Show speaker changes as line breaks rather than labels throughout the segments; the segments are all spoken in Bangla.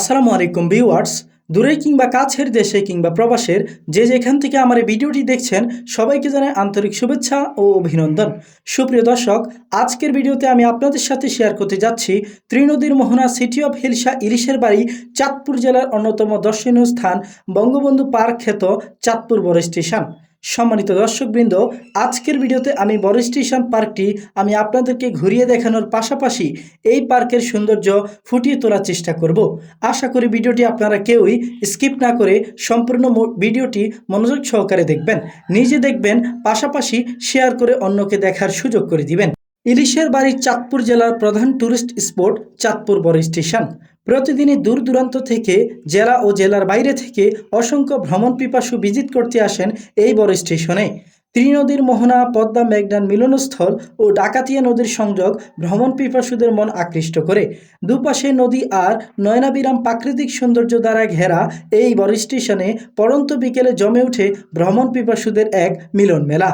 আসসালামু আলাইকুম ভিউয়ার্স। দূরে কিংবা কাছের দেশে কিংবা প্রবাসের যে যেখান থেকে আমার এই ভিডিওটি দেখছেন, সবাইকে জানাই আন্তরিক শুভেচ্ছা ও অভিনন্দন। সুপ্রিয় দর্শক, আজকের ভিডিওতে আমি আপনাদের সাথে শেয়ার করতে যাচ্ছি ত্রিনদীর মোহনা সিটি অফ হিলসা ইলিশের বাড়ি, চাঁদপুর জেলার অন্যতম দর্শনীয় স্থান বঙ্গবন্ধু পার্ক খ্যাত চাঁদপুর বড় স্টেশন। সম্মানিত দর্শকবৃন্দ, আজকের ভিডিওতে আমি বড় স্টেশন পার্কটি আমি আপনাদেরকে ঘুরিয়ে দেখানোর পাশাপাশি এই পার্কের সৌন্দর্য ফুটিয়ে তোলার চেষ্টা করব। আশা করি ভিডিওটি আপনারা কেউই স্কিপ না করে সম্পূর্ণ ভিডিওটি মনোযোগ সহকারে দেখবেন। নিজে দেখবেন, পাশাপাশি শেয়ার করে অন্যকে দেখার সুযোগ করে দিবেন। ইলিশের বাড়ি চাঁদপুর জেলার প্রধান ট্যুরিস্ট স্পট চাঁদপুর বড় স্টেশন। প্রতিদিনই দূর দূরান্ত থেকে জেলা ও জেলার বাইরে থেকে অসংখ্য ভ্রমণ পিপাসু ভিজিট করতে আসেন এই বড় স্টেশনে। ত্রিনদীর মোহনা, পদ্মা মেঘনান মিলনস্থল ও ডাকাতিয়া নদীর সংযোগ ভ্রমণ পিপাসুদের মন আকৃষ্ট করে। দুপাশে নদী আর নয়নাবিরাম প্রাকৃতিক সৌন্দর্য দ্বারা ঘেরা এই বড় স্টেশনে পড়ন্ত বিকেলে জমে ওঠে ভ্রমণ পিপাসুদের এক মিলন মেলা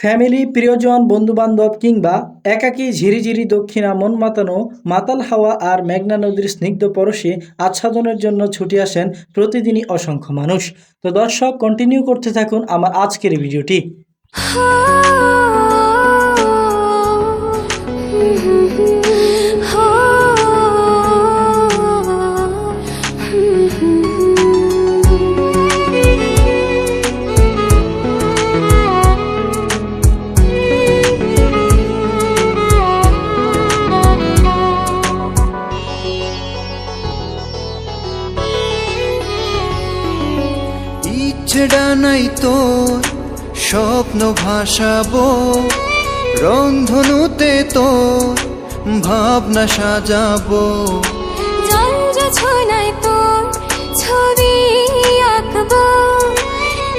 ফ্যামিলি, প্রিয়জন, বন্ধুবান্ধব কিংবা একাকী ঝিরিঝিরি দক্ষিণা মন মাতানো মাতাল হাওয়া আর মেঘনা নদীর স্নিগ্ধ পরশে আচ্ছাদনের জন্য ছুটি আসেন প্রতিদিনই অসংখ্য মানুষ। তো দর্শক কন্টিনিউ করতে থাকুন আমার আজকের ভিডিওটি।
নাই তোর স্বপ্ন ভাসাবো রংধনুতে তোর ভাবনা সাজাবো।
জঞ্জ ছোনায় তোর ছবি আঁকবো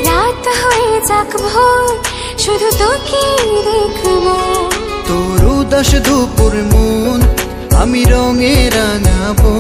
রাত হয়ে যাক ভোর শুধু তোকে দেখব।
তোর উদাস দুপুর মন আমি রঙে রাঙাবো।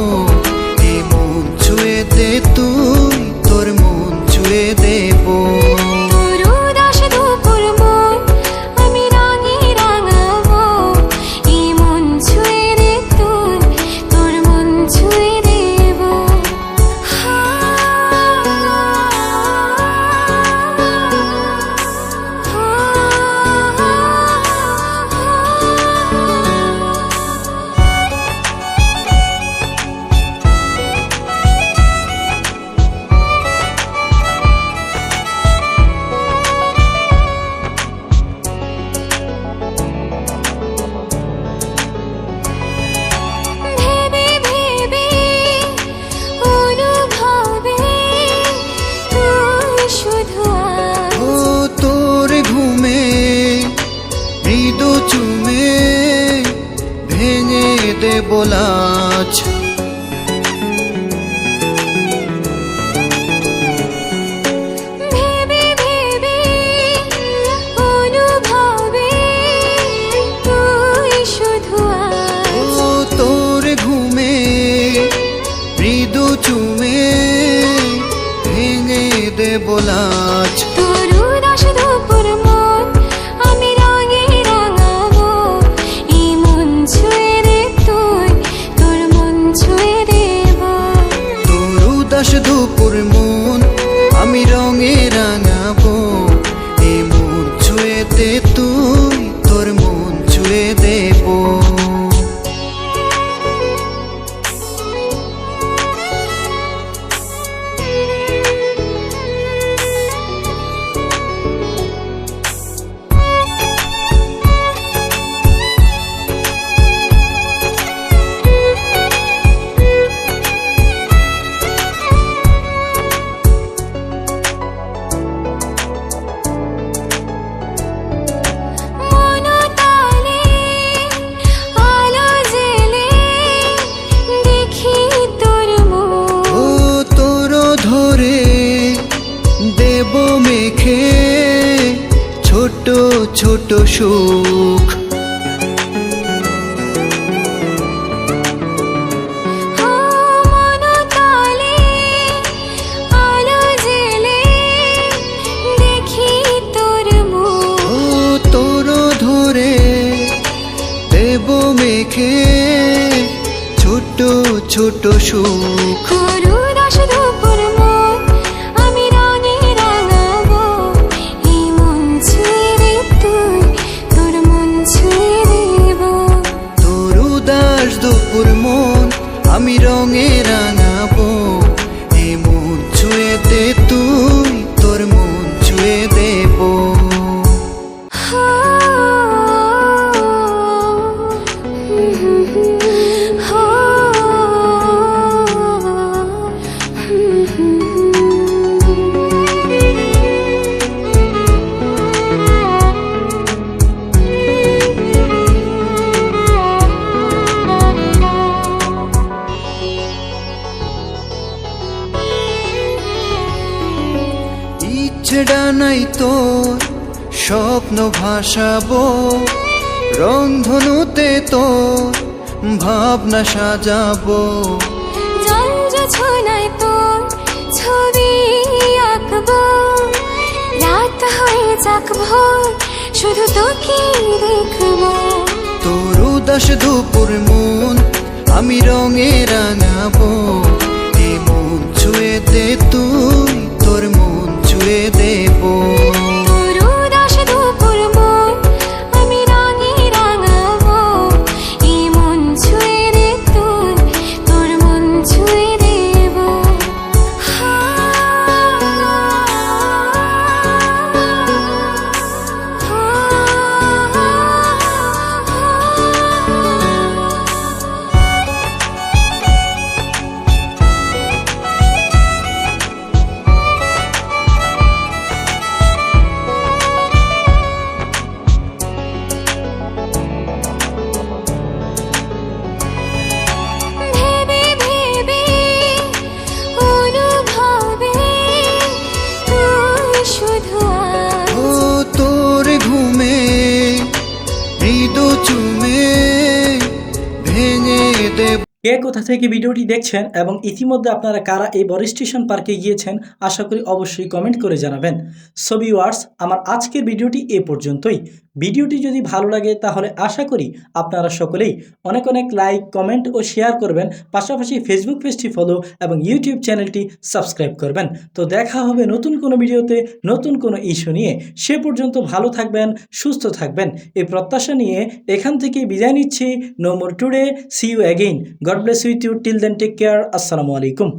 ভেঙে দে
দুপুর মন আমি রঙে রাঙাবো।
এ মন ছুঁয়েতে তুই তোর মন ছুঁয়ে দেবো। সুখ।
মেখে।
ছোট ছোট সুখ। ডানাই তোর স্বপ্ন ভাসাবো রংধনুতে তোর ভাবনা সাজাবো।
ছোনায় তোর ছবি আঁকবো রাত হয়ে যাক ভোর শুধু তোকে দেখব।
তোর উদাস দুপুর মন আমি রঙে রাঙাবো এ মন ছুঁয়ে দে তুই
কে কোথা থেকে ভিডিওটি দেখছেন এবং ইতিমধ্যে আপনারা কারা এই বড় স্টেশন পার্কে গিয়েছেন, আশা করি অবশ্যই কমেন্ট করে জানাবেন। সবি ওয়ার্স আমার আজকের ভিডিওটি এ পর্যন্তই। ভিডিওটি যদি ভালো লাগে তাহলে আশা করি আপনারা সকলেই অনেক অনেক লাইক, কমেন্ট ও শেয়ার করবেন। পাশাপাশি ফেসবুক পেজটি ফলো এবং ইউটিউব চ্যানেলটি সাবস্ক্রাইব করবেন। তো দেখা হবে নতুন কোনো ভিডিওতে, নতুন কোনো ইস্যু নিয়ে। সে পর্যন্ত ভালো থাকবেন, সুস্থ থাকবেন। এই প্রত্যাশা নিয়ে এখান থেকে বিদায় নিচ্ছি। No more today see you again God bless with you till then take care আসসালামু আলাইকুম।